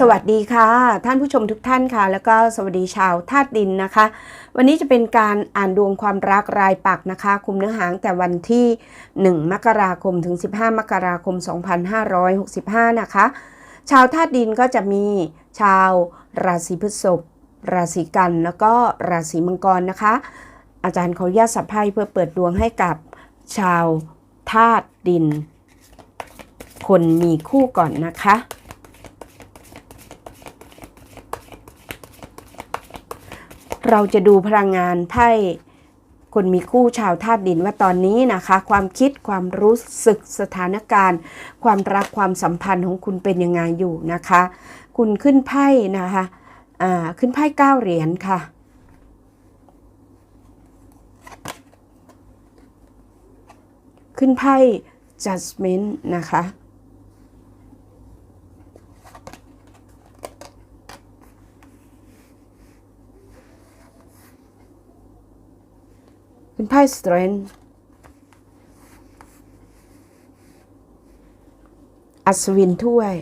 สวัสดีค่ะท่านผู้ชมทุกท่านค่ะ แล้วก็สวัสดีชาวธาตุดินนะคะ วันนี้จะเป็นการอ่านดวงความรักรายปักนะคะ คุมเนื้อหางแต่วันที่ 1 มกราคมถึง 15 มกราคม 2565 นะคะ ชาวธาตุดินก็จะมีชาวราศีพฤษภราศีกัน แล้วก็ราศีมังกรนะคะ อาจารย์ขออนุญาตสับไพ่เพื่อเปิดดวงให้กับชาวธาตุดิน คนมีคู่ก่อนนะคะ เราจะดูพลังงานไพ่คนมีคู่ชาวธาตุดินว่าตอนนี้นะคะ ความคิดความรู้สึกสถานการณ์ ความรักความสัมพันธ์ของคุณเป็นยังไงอยู่นะคะ คุณขึ้นไพ่นะคะขึ้นไพ่เก้าเหรียญค่ะขึ้นไพ่ judgment นะคะ ขึ้นไพ่ strength อัศวินถ้วย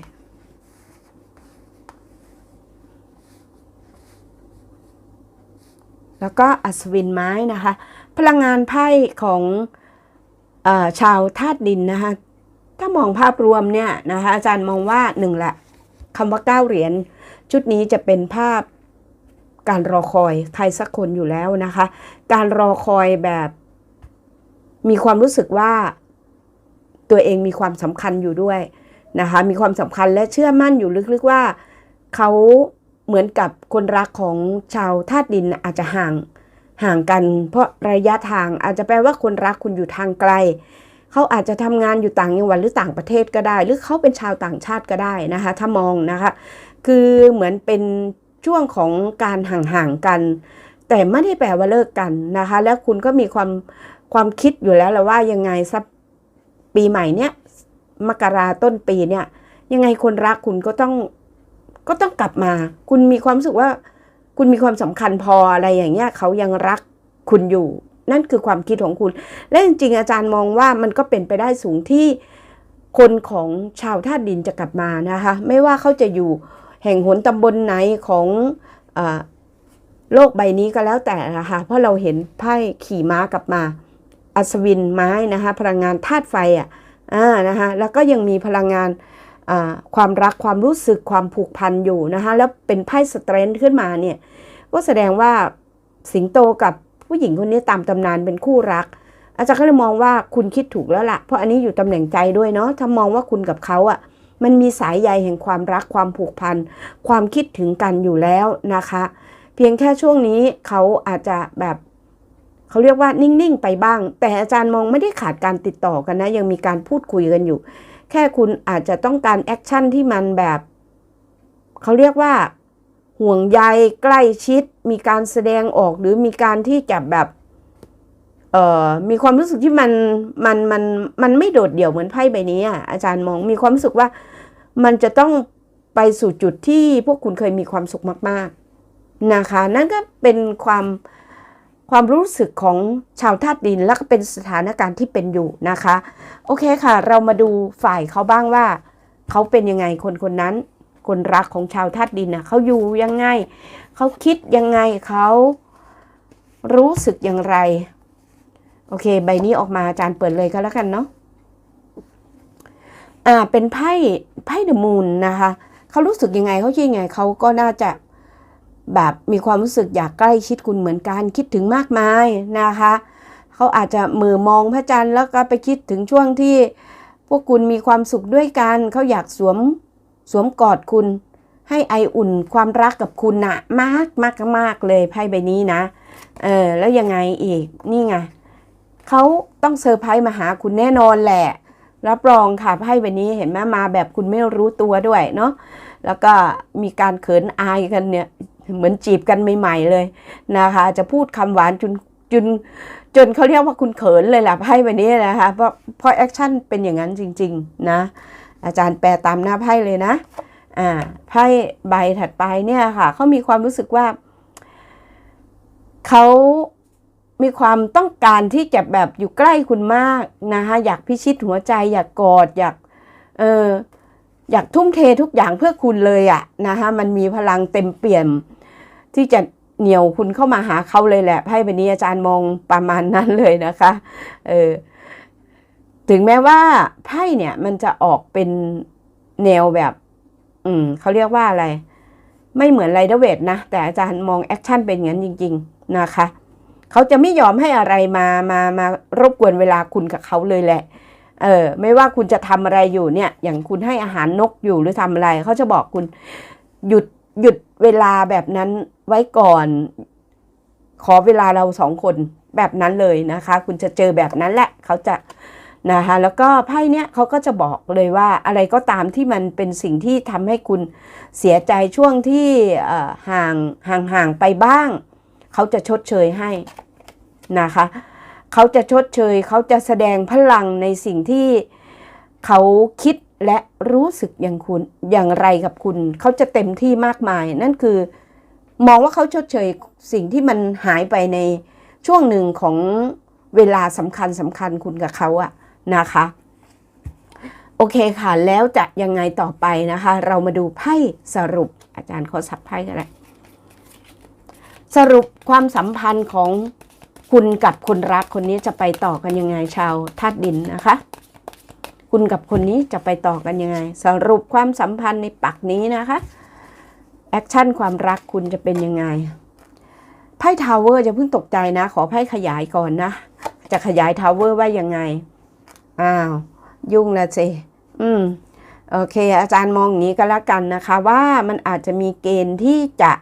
แล้วก็อัศวินไม้นะคะ พลังงานไพ่ของออชาวธาตุดินนะคะ ถ้ามองภาพรวมเนี่ยนะคะอาจารย์มองว่าหนึ่งละคำว่าเก้าเหรียญชุดนี้จะเป็นภาพ การรอคอยใครสักคนอยู่แล้วนะคะ การรอคอยแบบ มีความรู้สึกว่าตัวเองมีความสำคัญอยู่ด้วยนะคะ มีความสำคัญและเชื่อมั่นอยู่ลึกๆว่าเขาเหมือนกับคนรักของชาวธาตุดินอาจจะห่างห่างกัน เพราะระยะทางอาจจะแปลว่าคนรักคุณอยู่ทางไกลเขาอาจจะทำงานอยู่ต่างจังหวัดหรือต่างประเทศก็ได้ หรือเขาเป็นชาวต่างชาติก็ได้นะคะ ถ้ามองนะคะ คือเหมือนเป็น ช่วงของการห่างๆกัน แต่ไม่ได้แปลว่าเลิกกันนะคะ แล้วคุณก็มีความความคิดอยู่แล้วและว่ายังไงสักปีใหม่เนี้ยมกราต้นปีเนี่ย ยังไงคนรักคุณก็ต้องก็ต้องกลับมา คุณมีความรู้สึกว่า คุณมีความสำคัญพออะไรอย่างเงี้ยเขายังรักคุณอยู่ นั่นคือความคิดของคุณ และจริงๆ อาจารย์มองว่ามันก็เป็นไปได้สูงที่คนของชาวธาตุดินจะกลับมานะคะ ไม่ว่าเขาจะอยู่ แห่งหนตำบลไหนของอโลกใบนี้ก็แล้วแต่นะคะเพราะเราเห็นไพ่ขี่ม้ากลับมา อัศวินไม้นะคะพลังงานธาตุไฟอะอ่านะคะแล้วก็ยังมีพลังงานความรักความรู้สึกความผูกพันอยู่นะคะแล้วเป็นไพ่สเตรนท์ขึ้นมาเนี่ยก็แสดงว่าสิงโตกับผู้หญิงคนนี้ตามตำนานเป็นคู่รัก อาจารย์ก็เลยมองว่าคุณคิดถูกแล้วละ่ะ เพราะอันนี้อยู่ตำแหน่งใจด้วยเนาะถ้ามองว่าคุณกับเขาอะ่ะ มันมีสายใยแห่งความรักความผูกพัน ความคิดถึงกันอยู่แล้วนะคะ เพียงแค่ช่วงนี้เขาอาจจะแบบเขาเรียกว่านิ่ง ๆ ไปบ้าง แต่อาจารย์มองไม่ได้ขาดการติดต่อกันนะ ยังมีการพูดคุยกันอยู่ แค่คุณอาจจะต้องการแอคชั่นที่มันแบบเขาเรียกว่าห่วงใยใกล้ชิด มีการแสดงออกหรือมีการที่จะแบบเอ่อมีความรู้สึกที่มันมันมันมันไม่โดดเดี่ยวเหมือนไพ่ใบนี้อะอาจารย์มองมีความรู้สึกว่า มันจะต้องไปสู่จุดที่พวกคุณเคยมีความสุขมาก ๆ นะคะ นั่นก็เป็นความความรู้สึกของชาวธาตุดินแล้วก็เป็นสถานการณ์ที่เป็นอยู่นะคะ โอเคค่ะ เรามาดูฝ่ายเขาบ้างว่า เขาเป็นยังไงคนคนนั้น คนรักของชาวธาตุดินนะเขาอยู่ยังไง เขาคิดยังไงเขารู้สึกอย่างไร โอเค ใบนี้ออกมาอาจารย์เปิดเลยก็แล้วกันเนาะ อ่าเป็นไพ่ไพ่เดอะมูนนะคะเขารู้สึกยังไงเขาคิดยังไงเขาก็น่าจะแบบมีความรู้สึกอยากใกล้ชิดคุณเหมือนกันคิดถึงมากมายนะคะเขาอาจจะมือมองพระจันทร์แล้วก็ไปคิดถึงช่วงที่ พวกคุณมีความสุขด้วยกันเขาอยากสวมสวมกอดคุณ ให้ไออุ่นความรักกับคุณนะมากมากมากเลยไพ่ใบนี้นะเออแล้วยังไงอีกนี่ไงเขาต้องเซอร์ไพรส์มาหาคุณแน่นอนแหละ รับรองค่ะไพ่ใบนี้เห็นไหมมาแบบคุณไม่รู้ตัวด้วยเนาะแล้วก็มีการเขินอายกันเนี่ยเหมือนจีบกันใหม่ๆเลยนะคะ จะพูดคำหวานจนจนจนเขาเรียกว่าคุณเขินเลยแหละไพ่ใบนี้นะคะเพราะเพราะแอคชั่นเป็นอย่างนั้นจริง ๆ นะ อาจารย์แปลตามหน้าไพ่เลยนะอ่าไพ่ใบถัดไปเนี่ยค่ะเขามีความรู้สึกว่าเขา มีความต้องการที่จะแบบอยู่ใกล้คุณมากนะคะอยากพิชิตหัวใจ อยากกอดอยากเอออยากทุ่มเททุกอย่างเพื่อคุณเลยอะนะคะมันมีพลังเต็มเปี่ยม ที่จะเหนี่ยวคุณเข้ามาหาเขาเลยแหละไพ่ใบนี้อาจารย์มองประมาณนั้นเลยนะคะเออถึงแม้ว่าไพ่เนี่ยมันจะออกเป็นแนวแบบ อืมเขาเรียกว่าอะไร ไม่เหมือนไรเดอร์เวทนะ แต่อาจารย์มองแอคชั่นเป็นอย่างนั้นจริง ๆ นะคะ เขาจะไม่ยอมให้อะไรมามามารบกวนเวลาคุณกับเขาเลยแหละ เออ ไม่ว่าคุณจะทำอะไรอยู่เนี่ย อย่างคุณให้อาหารนกอยู่หรือทำอะไร เขาจะบอกคุณหยุดหยุดเวลาแบบนั้นไว้ก่อน ขอเวลาเราสองคนแบบนั้นเลยนะคะ คุณจะเจอแบบนั้นแหละ เขาจะนะคะแล้วก็ไพ่เนี้ยเขาก็จะบอกเลยว่าอะไรก็ตามที่มันเป็นสิ่งที่ทำให้คุณเสียใจช่วงที่ห่างห่างห่างไปบ้าง เขาจะชดเชยให้นะคะเขาจะชดเชยเขาจะแสดงพลังในสิ่งที่เขาคิดและรู้สึกอย่างคุณอย่างไรกับคุณ เขาจะเต็มที่มากมาย นั่นคือ มองว่าเขาชดเชยสิ่งที่มันหายไปในช่วงหนึ่งของเวลาสำคัญสำคัญคุณกับเขาอะนะคะ โอเคค่ะ แล้วจะยังไงต่อไปนะคะ เรามาดูไพ่สรุปอาจารย์ขอสับไพ่กันเลย สรุปความสัมพันธ์ของคุณกับคนรักคนนี้จะไปต่อกันยังไงชาวธาตุดินนะคะ คุณกับคนนี้จะไปต่อกันยังไง สรุปความสัมพันธ์ในปักนี้นะคะแอคชั่นความรักคุณจะเป็นยังไงไพ่ทาวเวอร์จะเพิ่งตกใจนะ ขอไพ่ขยายก่อนนะ จะขยายทาวเวอร์ว่ายังไงอ้าวยุ่งละสิอืมโอเค อาจารย์มองอย่างนี้ก็แล้วกันนะคะ ว่ามันอาจจะมีเกณฑ์ที่จะ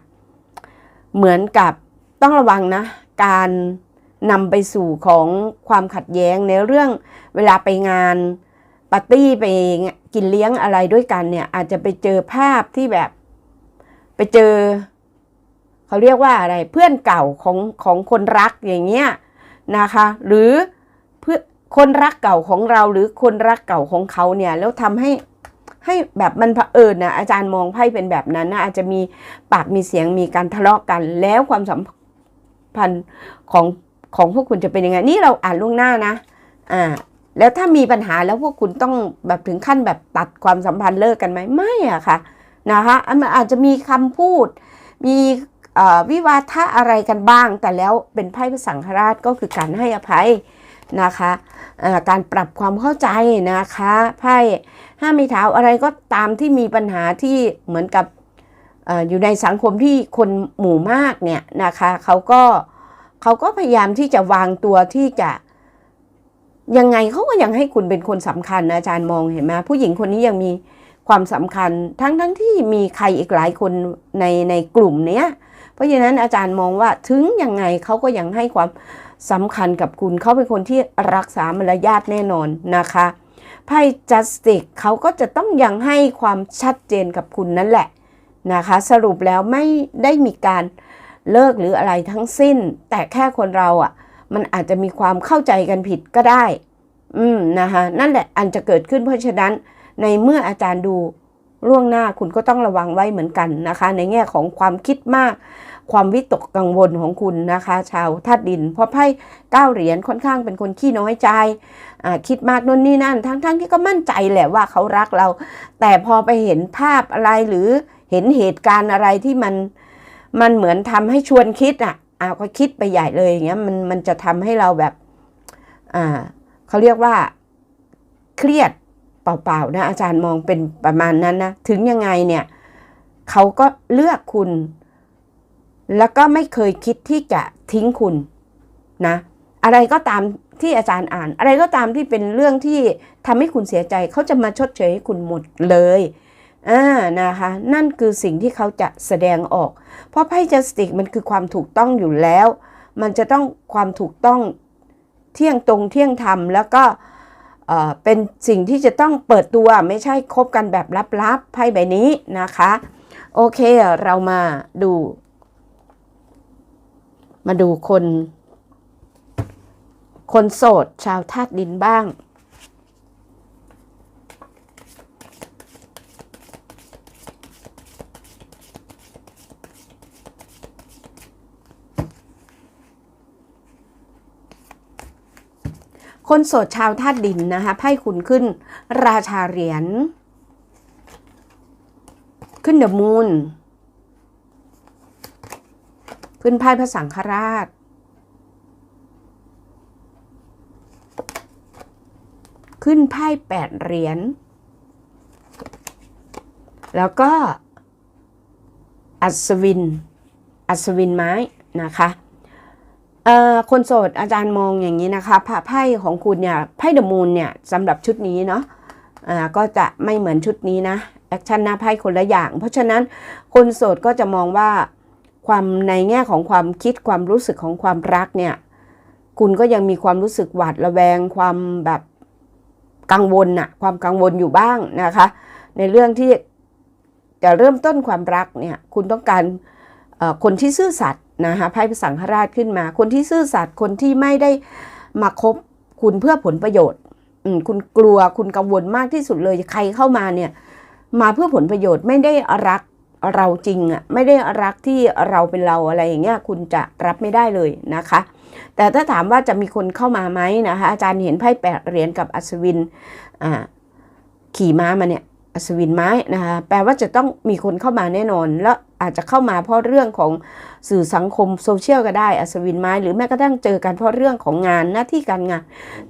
เหมือนกับต้องระวังนะ การนำไปสู่ของความขัดแย้งในเรื่องเวลาไปงานปาร์ตี้ไปกินเลี้ยงอะไรด้วยกันเนี่ย อาจจะไปเจอภาพที่แบบไปเจอ เขาเรียกว่าอะไรเพื่อนเก่าของของคนรักอย่างเงี้ยนะคะ หรือเพื่อคนรักเก่าของเราหรือคนรักเก่าของเขาเนี่ยแล้วทำให้ ให้แบบมันเผอิญนะอาจารย์มองไพ่เป็นแบบนั้นนะอาจจะมีปากมีเสียงมีการทะเลาะกัน แล้วความสัมพันธ์ของของพวกคุณจะเป็นยังไงนี่เราอ่านล่วงหน้านะอ่าแล้วถ้ามีปัญหาแล้วพวกคุณต้องแบบถึงขั้นแบบตัดความสัมพันธ์เลิกกันไหมไม่อะค่ะนะคะมันอาจจะมีคำพูด มีวิวาทะอะไรกันบ้าง แต่แล้วเป็นไพ่พระสังฆราชก็คือการให้อภัย นะคะการปรับความเข้าใจนะคะไพ่ห้ามีเท้าอะไรก็ตามที่มีปัญหาที่เหมือนกับออยู่ในสังคมที่คนหมู่มากเนี่ยนะคะเขาก็เขาก็พยายามที่จะวางตัวที่จะยังไงเขาก็ยังให้คุณเป็นคนสำคัญนะอาจารย์มองเห็นไหมผู้หญิงคนนี้ยังมีความสำคัญทั้งทั้งที่มีใครอีกหลายคนในในกลุ่มเนี้ย ราะฉะนั้นอาจารย์มองว่าถึงยังไงเขาก็ยังให้ความสำคัญกับคุณเขาเป็นคนที่รักษามารยาทแน่นอนนะคะไพ่จัสติกเขาก็จะต้องยังให้ความชัดเจนกับคุณนั่นแหละนะคะ สรุปแล้วไม่ได้มีการเลิกหรืออะไรทั้งสิ้น แต่แค่คนเราอะ มันอาจจะมีความเข้าใจกันผิดก็ได้ อืมนะคะนั่นแหละอันจะเกิดขึ้นเพราะฉะนั้นในเมื่ออาจารย์ดูล่วงหน้าคุณก็ต้องระวังไว้เหมือนกันนะคะ ในแง่ของความคิดมาก ความวิตกกังวลของคุณนะคะ ชาวธาตุดิน เพราะไพ่เก้าเหรียญค่อนข้างเป็นคนขี้น้อยใจ คิดมากนู่นนี่นั่น ทั้งๆทที่ก็มั่นใจแหละว่าเขารักเรา แต่พอไปเห็นภาพอะไรหรือเห็นเหตุการณ์อะไรที่มันมันเหมือนทำให้ชวนคิดอะอ้าวก็คิดไปใหญ่เลยอย่างเงี้ยมันมันจะทำให้เราแบบอ่าเขาเรียกว่าเครียดเปล่าๆนะอาจารย์มองเป็นประมาณนั้นนะถึงยังไงเนี่ยเขาก็เลือกคุณ แล้วก็ไม่เคยคิดที่จะทิ้งคุณนะ อะไรก็ตามที่อาจารย์อ่าน อะไรก็ตามที่เป็นเรื่องที่ทำให้คุณเสียใจ เขาจะมาชดเชยให้คุณหมดเลยอ่านะคะ นั่นคือสิ่งที่เขาจะแสดงออก เพราะไพ่จัสติกมันคือความถูกต้องอยู่แล้ว มันจะต้องความถูกต้องเที่ยงตรงเที่ยงธรรมแล้วก็เป็นสิ่งที่จะต้องเปิดตัวไม่ใช่คบกันแบบลับๆไพ่ใบนี้นะคะ โอเคเรามาดู มาดูคน คนโสดชาวธาตุดินบ้าง คนโสดชาวธาตุดินนะคะไพ่คุณขึ้น ราชาเหรียญขึ้นเดอะมูน ขึ้นไพ่พระสังฆราช ขึ้นไพ่แปดเหรียญ แล้วก็ อัศวิน อัศวินไม้นะคะคนโสดอาจารย์มองอย่างนี้นะคะไพ่ของคุณเนี่ยไพ่เดอะมูนเนี่ยสำหรับชุดนี้เนาะอ่าก็จะไม่เหมือนชุดนี้นะแอคชั่นหน้าไพ่คนละอย่าง เพราะฉะนั้นคนโสดก็จะมองว่า ความในแง่ของความคิดความรู้สึกของความรักเนี่ย คุณก็ยังมีความรู้สึกหวาดระแวง ความแบบกังวลน่ะความกังวลอยู่บ้างนะคะ ในเรื่องที่จะเริ่มต้นความรักเนี่ยคุณต้องการคนที่ซื่อสัตย์นะคะไพ่พระสังฆราชขึ้นมา คนที่ซื่อสัตย์คนที่ไม่ได้มาคบคุณเพื่อผลประโยชน์คุณกลัวคุณกังวลมากที่สุดเลยใครเข้ามาเนี่ยมาเพื่อผลประโยชน์ไม่ได้รัก เราจริงอะไม่ได้รักที่เราเป็นเราอะไรอย่างเงี้ยคุณจะรับไม่ได้เลยนะคะ แต่ถ้าถามว่าจะมีคนเข้ามาไหมนะคะอาจารย์เห็นไพ่แปดเหรียญกับอัศวินอ่าขี่ม้ามาเนี่ยอัศวินไม้นะคะแปลว่าจะต้องมีคนเข้ามาแน่นอน แล้วอาจจะเข้ามาเพราะเรื่องของสื่อสังคมโซเชียลก็ได้อัศวินไม้ หรือแม้กระทั่งเจอกันเพราะเรื่องของงานหน้าที่การงาน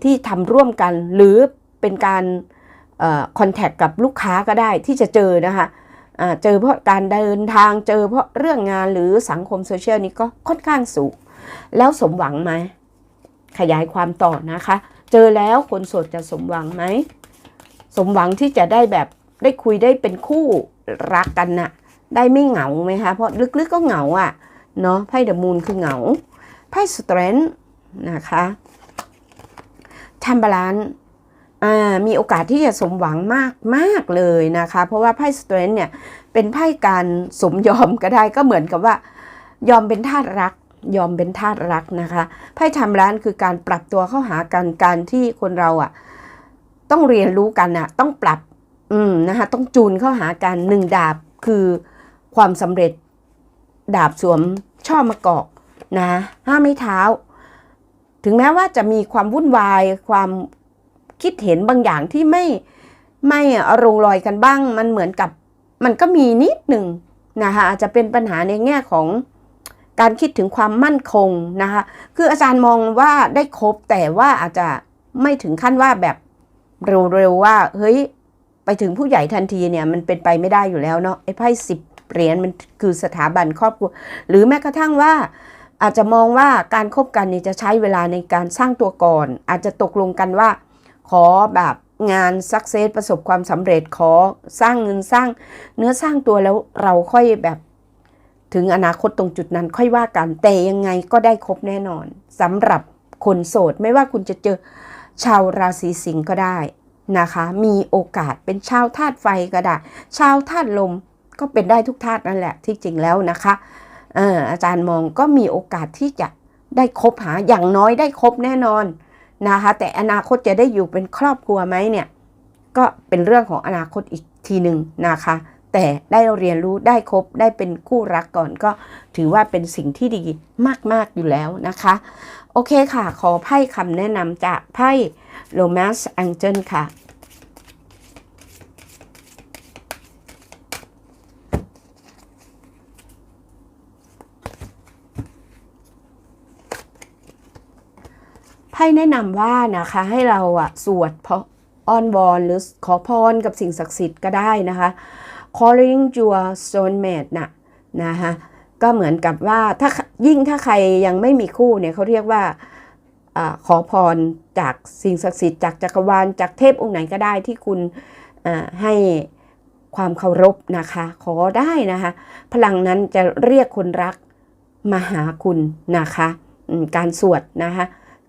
ที่ทำร่วมกันหรือเป็นการคอนแทคกับลูกค้าก็ได้ที่จะเจอนะคะ เจอเพราะการเดินทางเจอเพราะเรื่องงานหรือสังคมโซเชียลนี้ก็ค่อนข้างสูง แล้วสมหวังไหมขยายความต่อนะคะ เจอแล้วคนโสดจะสมหวังไหมสมหวังที่จะได้แบบได้คุยได้เป็นคู่รักกันน่ะได้ไม่เหงาไหมคะเพราะลึกๆก็เหงาอะ่ะเนาะไพ่เดอะมูนคือเหงาไพ่สเตรนท์นะคะทัมบาลาน มีโอกาสที่จะสมหวังมากมากเลยนะคะ เพราะว่าไพ่สเตรนท์เนี่ยเป็นไพ่การสมยอมก็ได้ก็เหมือนกับว่ายอมเป็นทาสรัก ยอมเป็นทาสรักนะคะไพ่ทัมบานคือการปรับตัวเข้าหากันการที่คนเราอะต้องเรียนรู้กันอะต้องปรับอืมนะคะต้องจูนเข้าหากันหนึ่งดาบคือความสำเร็จดาบสวมช่อมะกอกนะห้าไม้เท้า ถึงแม้ว่าจะมีความวุ่นวายความ คิดเห็นบางอย่างที่ไม่ไม่อารมณ์ลอยกันบ้าง มันเหมือนกับมันก็มีนิดหนึ่งนะคะอาจจะเป็นปัญหาในแง่ของการคิดถึงความมั่นคงนะคะคืออาจารย์มองว่าได้ครบแต่ว่าอาจจะไม่ถึงขั้นว่าแบบเร็วๆว่าเฮ้ยไปถึงผู้ใหญ่ทันทีเนี่ยมันเป็นไปไม่ได้อยู่แล้วเนาะไอ้ไพ่สิบเหรียญมันคือสถาบันครอบครัว หรือแม้กระทั่งว่าอาจจะมองว่าการคบกันนี่จะใช้เวลาในการสร้างตัวก่อน อาจจะตกลงกันว่า ขอแบบงานสักเซสประสบความสำเร็จขอสร้างเงินสร้าง เนื้อสร้างตัวแล้วเราค่อยแบบถึงอนาคตตรงจุดนั้นค่อยว่ากัน แต่ยังไงก็ได้ครบแน่นอนสำหรับคนโสด ไม่ว่าคุณจะเจอชาวราศีสิงห์ก็ได้นะคะ มีโอกาสเป็นชาวธาตุไฟก็ได้ ชาวธาตุลมก็เป็นได้ทุกธาตุนั่นแหละที่จริงแล้วนะคะอออาจารย์มองก็มีโอกาสที่จะได้คบหาอย่างน้อยได้คบแน่นอน นะคะ แต่อนาคตจะได้อยู่เป็นครอบครัวไหมเนี่ย ก็เป็นเรื่องของอนาคตอีกทีหนึ่งนะคะ แต่ได้เรียนรู้ได้คบได้เป็นคู่รักก่อนก็ถือว่าเป็นสิ่งที่ดีมาก ๆ อยู่แล้วนะคะ โอเคค่ะ ขอไพ่คำแนะนำจากไพ่ Romance Angel ค่ะ พ่แนะนำว่านะคะให้เราอะสวดเพราะอ้อนวอนหรือขอพรกับสิ่งศักดิ์สิทธิ์ก็ได้นะคะ calling your soulmate นะนะคะก็เหมือนกับว่าถ้ายิ่งถ้าใครยังไม่มีคู่เนี่ยเขาเรียกว่าอขอพรจากสิ่งศักดิ์สิทธิ์จากจักรวาลจากเทพองค์ไหนก็ได้ที่คุณให้ความเคารพนะคะ ขอได้นะคะ พลังนั้นจะเรียกคนรักมาหาคุณนะคะ การสวดนะคะ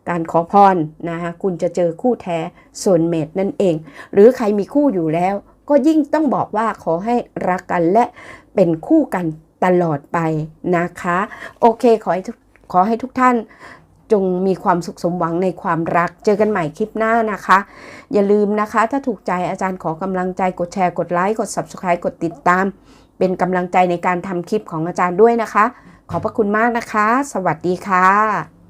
การขอพรนะคะคุณจะเจอคู่แท้โซนเมตนั่นเอง หรือใครมีคู่อยู่แล้ว ก็ยิ่งต้องบอกว่าขอให้รักกันและเป็นคู่กันตลอดไปนะคะ โอเคขอให้ขอให้ทุกท่านจงมีความสุขสมหวังในความรัก เจอกันใหม่คลิปหน้านะคะ อย่าลืมนะคะ ถ้าถูกใจอาจารย์ขอกำลังใจกดแชร์กดไลค์กด Subscribe กดติดตาม เป็นกำลังใจในการทำคลิปของอาจารย์ด้วยนะคะ ขอบพระคุณมากนะคะ สวัสดีค่ะ